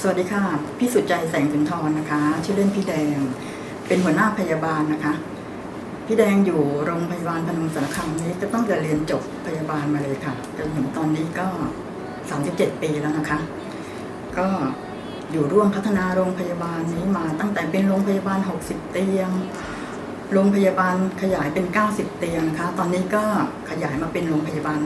สวัสดีค่ะ พี่สุดใจแสงสุนทรนะคะ ชื่อเล่นพี่แดง เป็นหัวหน้าพยาบาลนะคะ พี่แดงอยู่โรงพยาบาลพนมสารคามนี้ก็ต้องจะเรียนจบพยาบาลมาเลยค่ะ จนถึงตอนนี้ก็ 37 ปีแล้วนะคะ ก็อยู่ร่วมพัฒนาโรงพยาบาลนี้มาตั้งแต่เป็นโรงพยาบาล 60 เตียง โรงพยาบาลขยายเป็น 90 เตียงนะคะ ตอนนี้ก็ขยายมาเป็นโรงพยาบาล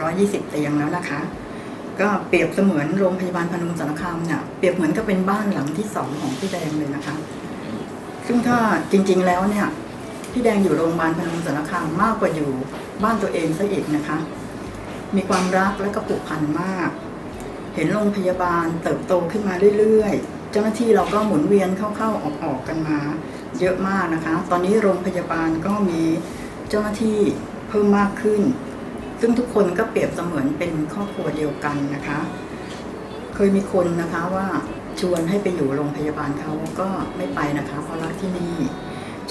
120 เตียงแล้วนะคะ ก็เปรียบเสมือนโรงพยาบาลพนมสารคามเนี่ยเปรียบเหมือนกับเป็นบ้านหลังที่สองของพี่แดงเลยนะคะ ซึ่งถ้าจริงๆแล้วเนี่ยพี่แดงอยู่โรงพยาบาลพนมสารคามมากกว่าอยู่บ้านตัวเองซะอีกนะคะ มีความรักและก็ผูกพันมาก เห็นโรงพยาบาลเติบโตขึ้นมาเรื่อยๆ เจ้าหน้าที่เราก็หมุนเวียนเข้าๆออกๆกันมา เยอะมากนะคะ ตอนนี้โรงพยาบาลก็มีเจ้าหน้าที่เพิ่มมากขึ้น ซึ่งทุกคนก็เปรียบเสมือนเป็นครอบครัวเดียวกันนะคะ เคยมีคนนะคะว่าชวนให้ไปอยู่โรงพยาบาลเขาก็ไม่ไปนะคะเพราะรักที่นี่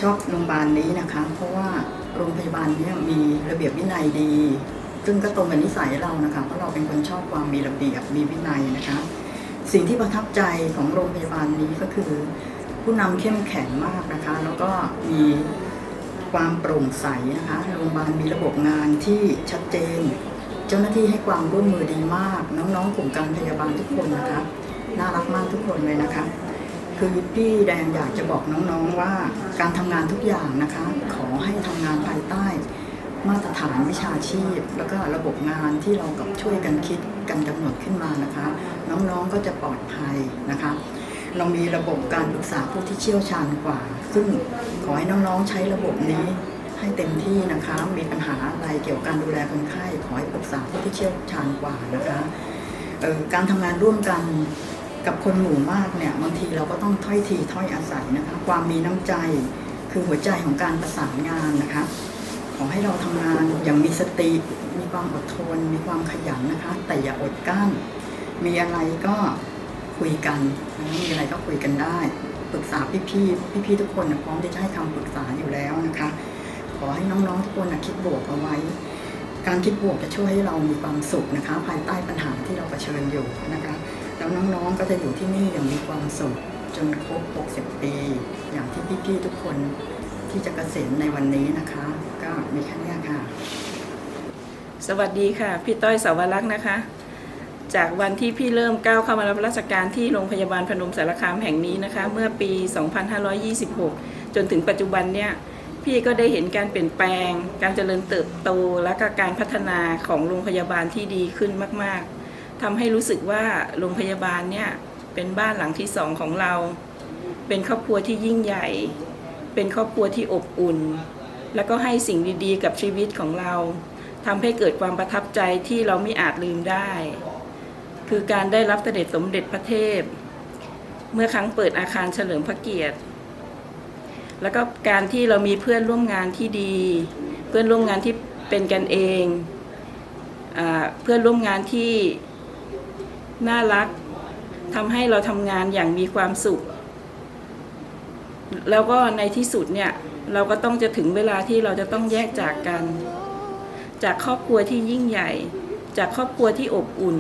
ชอบโรงพยาบาลนี้นะคะ เพราะว่าโรงพยาบาลนี้มีระเบียบวินัยดี ซึ่งก็ตรงกับนิสัยเรานะคะเพราะเราเป็นคนชอบความมีระเบียบมีวินัยนะคะ สิ่งที่ประทับใจของโรงพยาบาลนี้ก็คือ ผู้นำเข้มแข็งมากนะคะ แล้วก็มี ความโปร่งใสนะคะโรงพยาบาลมีระบบงานที่ชัดเจน เจ้าหน้าที่ให้ความร่วมมือดีมาก น้องๆกลุ่มการพยาบาลทุกคนนะคะน่ารักมากทุกคนเลยนะคะ คือพี่แดงอยากจะบอกน้องๆว่าการทำงานทุกอย่างนะคะ ขอให้ทำงานภายใต้ มาตรฐานวิชาชีพ แล้วก็ระบบงานที่เรากับช่วยกันคิดกันกำหนดขึ้นมานะคะ น้องๆก็จะปลอดภัยนะคะ เรามีระบบการปรึกษาผู้ที่เชี่ยวชาญกว่า ซึ่งขอให้น้องๆใช้ระบบนี้ให้เต็มที่นะคะ มีปัญหาอะไรเกี่ยวกับการดูแลคนไข้ ขอให้ปรึกษาผู้ที่เชี่ยวชาญกว่านะคะการทำงานร่วมกันกับคนหมู่มากเนี่ยบางทีเราก็ต้องถ้อยทีถ้อยอาศัยนะคะ ความมีน้ำใจคือหัวใจของการประสานงานนะคะ ขอให้เราทำงานอย่างมีสติมีความอดทน มีความขยันนะคะ แต่อย่าอดกั้น มีอะไรก็ คุยกันนะมีอะไรก็คุยกันได้ ปรึกษาพี่ๆพี่ๆทุกคนนะพร้อมที่จะให้คำปรึกษาอยู่แล้วนะคะ ขอให้น้องๆทุกคนนะคิดบวกเอาไว้ การคิดบวกจะช่วยให้เรามีความสุขนะคะ ภายใต้ปัญหาที่เราเผชิญอยู่นะคะ แล้วน้องๆก็จะอยู่ที่นี่อย่างมีความสุขจนครบ 60 ปี อย่างที่พี่ๆทุกคนที่จะเกษียณในวันนี้นะคะ ก็มีแค่นี้ค่ะ สวัสดีค่ะ พี่ต้อยสาวรักษ์นะคะ จากวันที่พี่เริ่มก้าวเข้ามารับราชการที่โรงพยาบาลพนมสารคามแห่งนี้นะคะ เมื่อปี 2526 จนถึงปัจจุบันเนี่ยพี่ก็ได้เห็นการเปลี่ยนแปลง การเจริญเติบโต และก็การพัฒนาของโรงพยาบาลที่ดีขึ้นมาก ๆทำให้รู้สึกว่าโรงพยาบาลเนี่ยเป็นบ้านหลังที่สองของเรา เป็นครอบครัวที่ยิ่งใหญ่ เป็นครอบครัวที่อบอุ่น แล้วก็ให้สิ่งดี ๆ กับชีวิตของเราทำให้เกิดความประทับใจที่เราไม่อาจลืมได้ คือการได้รับเสด็จสมเด็จพระเทพ เมื่อครั้งเปิดอาคารเฉลิมพระเกียรติ แล้วก็การที่เรามีเพื่อนร่วมงานที่ดี เพื่อนร่วมงานที่เป็นกันเองอเพื่อนร่วมงานที่น่ารักทำให้เราทำงานอย่างมีความสุข แล้วก็ในที่สุดเนี่ยเราก็ต้องจะถึงเวลาที่เราจะต้องแยกจากกัน จากครอบครัวที่ยิ่งใหญ่ จากครอบครัวที่อบอุ่น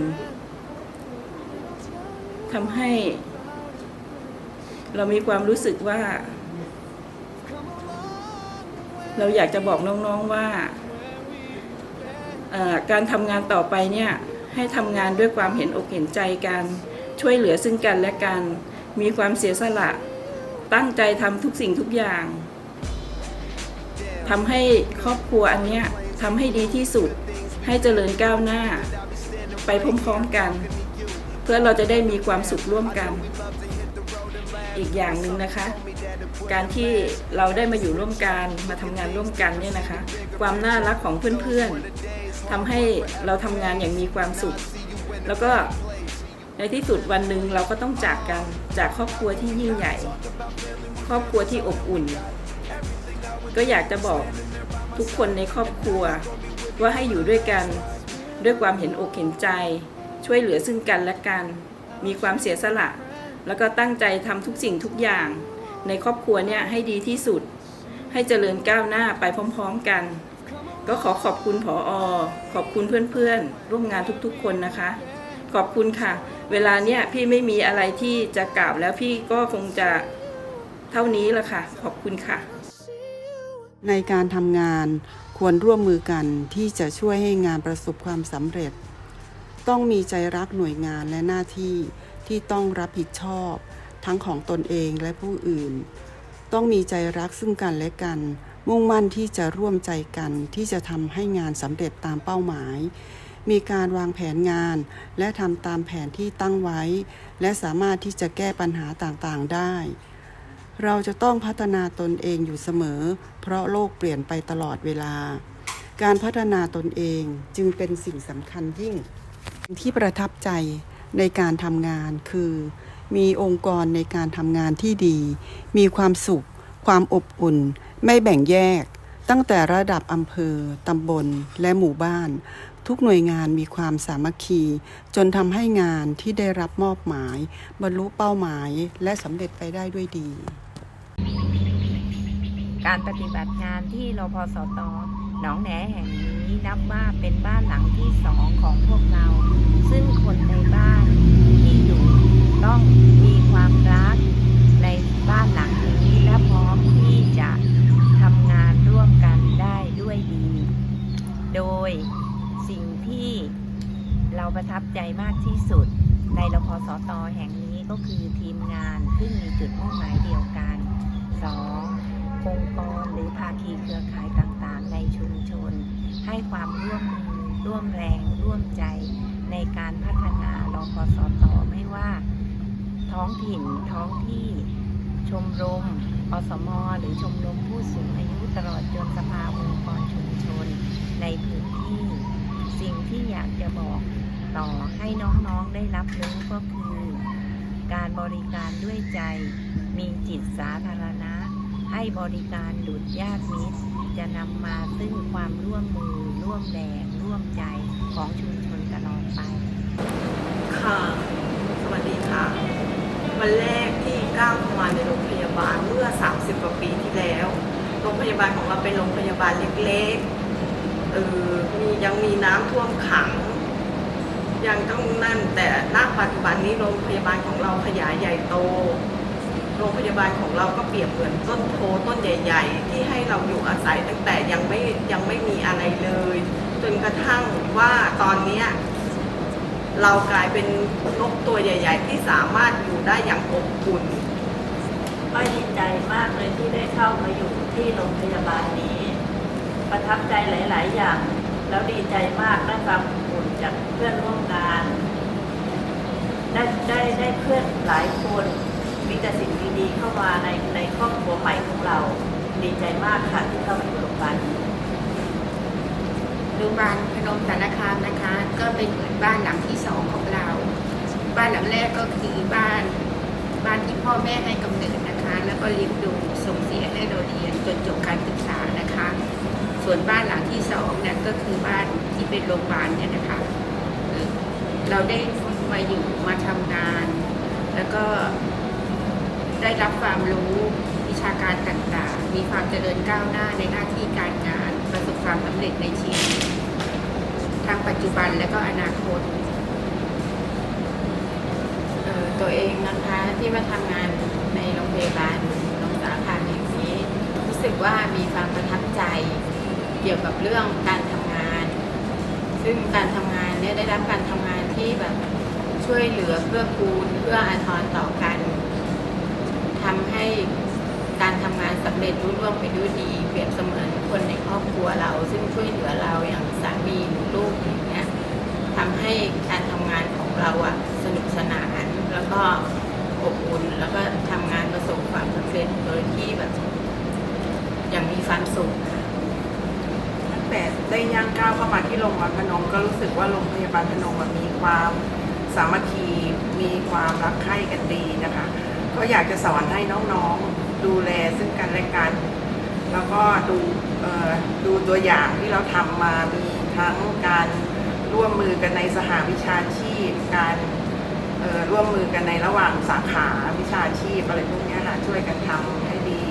ทำให้ เรามีความรู้สึกว่า เราอยากจะบอกน้องๆว่า การทำงานต่อไปเนี่ย ให้ทำงานด้วยความเห็นอกเห็นใจกัน ช่วยเหลือซึ่งกันและกัน มีความเสียสละ ตั้งใจทำทุกสิ่งทุกอย่างทำให้ครอบครัวอันเนี้ยทำให้ดีที่สุด ให้เจริญก้าวหน้า ไปพร้อมๆกัน เพื่อเราจะได้มีความสุขร่วมกัน อีกอย่างหนึ่งนะคะ การที่เราได้มาอยู่ร่วมกันมาทำงานร่วมกันเนี่ยนะคะ ความน่ารักของเพื่อนๆทำให้เราทำงานอย่างมีความสุข แล้วก็ในที่สุดวันหนึ่งเราก็ต้องจากกันจากครอบครัวที่ยิ่งใหญ่ ครอบครัวที่อบอุ่น ก็อยากจะบอกทุกคนในครอบครัวว่าให้อยู่ด้วยกันด้วยความเห็นอกเห็นใจ ช่วยเหลือซึ่งกันและกัน มีความเสียสละ แล้วก็ตั้งใจทำทุกสิ่งทุกอย่าง ในครอบครัวเนี่ยให้ดีที่สุด ให้เจริญก้าวหน้าไปพร้อมๆกัน ก็ขอขอบคุณผออขอบคุณเพื่อนๆ ร่วมงานทุกๆ คนนะคะ ขอบคุณค่ะ เวลาเนี้ยพี่ไม่มีอะไรที่จะกล่าวแล้วพี่ก็คงจะเท่านี้ละค่ะ ขอบคุณค่ะ ในการทำงานควรร่วมมือกันที่จะช่วยให้งานประสบความสำเร็จ ต้องมีใจรักหน่วยงานและหน้าที่ที่ต้องรับผิดชอบ ทั้งของตนเองและผู้อื่น ต้องมีใจรักซึ่งกันและกัน มุ่งมั่นที่จะร่วมใจกันที่จะทำให้งานสำเร็จตามเป้าหมาย มีการวางแผนงาน และทำตามแผนที่ตั้งไว้ และสามารถที่จะแก้ปัญหาต่างๆได้ เราจะต้องพัฒนาตนเองอยู่เสมอ เพราะโลกเปลี่ยนไปตลอดเวลาการพัฒนาตนเองจึงเป็นสิ่งสำคัญยิ่ง ที่ประทับใจในการทำงานคือ มีองค์กรในการทำงานที่ดี มีความสุข ความอบอุ่น ไม่แบ่งแยก ตั้งแต่ระดับอำเภอ ตำบล และหมู่บ้าน ทุกหน่วยงานมีความสามัคคี จนทำให้งานที่ได้รับมอบหมาย บรรลุเป้าหมายและสำเร็จไปได้ด้วยดี การปฏิบัติงานที่รพสตหนองแหนแห่งนี้นับว่าเป็นบ้านหลังที่สองของพวกเรา ซึ่งคนในบ้านที่อยู่ต้องมีความรักในบ้านหลังนี้และพร้อมที่จะทำงานร่วมกันได้ด้วยดี โดยสิ่งที่เราประทับใจมากที่สุดในรพสตแห่งนี้ก็คือ ทีมงานซึ่งมีจุดมุ่งหมายเดียวกันสองค์กรหรือภาคีเครือข่ายต่างๆ ในชุมชน ให้ความร่วมมือร่วมแรงร่วมใจในการพัฒนารพสตไม่ว่า ท้องถิ่นท้องที่ชมรมอสมหรือชมรมผู้สูงอายุตลอดจนสภาองค์กรชุมชนในพื้นที่ สิ่งที่อยากจะบอกต่อให้น้องๆได้รับรู้ก็คือ บริการด้วยใจ มีจิตสาธารณะ ให้บริการดุจญาติมิตร จะนำมาซึ่งความร่วมมือ ร่วมแรงร่วมใจของชุมชนตลอดไป ค่ะ สวัสดีค่ะ วันแรกที่ก้าวเข้ามาในโรงพยาบาลเมื่อ 30 กว่าปีที่แล้ว โรงพยาบาลของเราเป็นโรงพยาบาลเล็กๆเออมียังมีน้ำท่วมขัง ยังต้องนั่นแต่ณปัจจุบันนี้โรงพยาบาลของเราขยายใหญ่โต โรงพยาบาลของเราก็เปรียบเหมือนต้นโพต้นใหญ่ ๆ ที่ให้เราอยู่อาศัยตั้งแต่ยังไม่ยังไม่มีอะไรเลย จนกระทั่งว่าตอนนี้เรากลายเป็นนกตัวใหญ่ ๆ ที่สามารถอยู่ได้อย่างอบอุ่นก็ดีใจมากเลยที่ได้เข้ามาอยู่ที่โรงพยาบาลนี้ ประทับใจหลาย ๆ อย่าง แล้วดีใจมากได้ความอ บอุ่นจากเพื่อนร่วมงาน ได้ได้ได้เพื่อนหลายคนมีแต่สิ่งดีๆเข้ามาในในครอบครัวใหม่ของเรา ดีใจมากค่ะที่เข้ามาอยู่โรงพยาบาลนี้โรงพยาบาลพนมสารคามนะคะ ก็เป็นเหมือนบ้านหลังที่สองของเรา บ้านหลังแรกก็คือบ้านบ้านที่พ่อแม่ให้กำเนิดนะคะ แล้วก็เลี้ยงดูส่งเสียให้เราเรียนจนจบการศึกษานะคะ ส่วนบ้านหลังที่สองเนี่ยก็คือบ้าน ที่เป็นโรงพยาบาลเนี่ยนะคะเราได้มาอยู่มาทำงาน แล้วก็ได้รับความรู้วิชาการต่างๆ มีความเจริญก้าวหน้าในหน้าที่การงาน ประสบความสำเร็จในชีวิตทั้งปัจจุบันและก็อนาคตตัวเองนะคะที่มาทำงานในโรงพยาบาลโรงพยาบาลสารคาแห่งนี้ รู้สึกว่ามีความประทับใจเกี่ยวกับเรื่องการท ซึ่งการทำงานเนี่ยได้รับการทำงานที่แบบช่วยเหลือเพื่อกูลเพื่ออาทรต่อกันทำให้การทำงานสำเร็จรุ่ร่วงไปด้วยดี เปรียบเสมือนคนในครอบครัวเรา ซึ่งช่วยเหลือเราอย่างสามีหรือลูกอย่างเงี้ยทำให้การทำงานของเราอะสนุกสนานแล้วก็อบอุ่นแล้วก็ทำงานประสบความสำเร็จโดยที่แบบอย่างมีความสุขค่ะ แต่ได้ย่างก้าวเข้ามาที่โรงพยาบาลพนมก็รู้สึกว่าโรงพยาบาลพนมมีความสามัคคีมีความรักใคร่กันดีนะคะ ก็อยากจะสอนให้น้องๆดูแลซึ่งกันและกัน แล้วก็ดูดูตัวอย่างที่เราทำมามีทั้งการร่วมมือกันในสหวิชาชีพ การร่วมมือกันในระหว่างสาขาวิชาชีพอะไรพวกนี้ค่ะช่วยกันทำให้ดี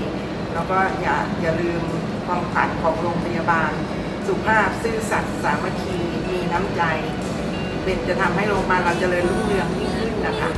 แล้วก็อย่าอย่าลืมความฝันของโรงพยาบาล สุภาพซื่อสัตย์สามัคคีมีน้ำใจ เป็นจะทำให้โรงพยาบาลเราจเจริญรุ่งเรืองยิ่งขึ้นนะคะ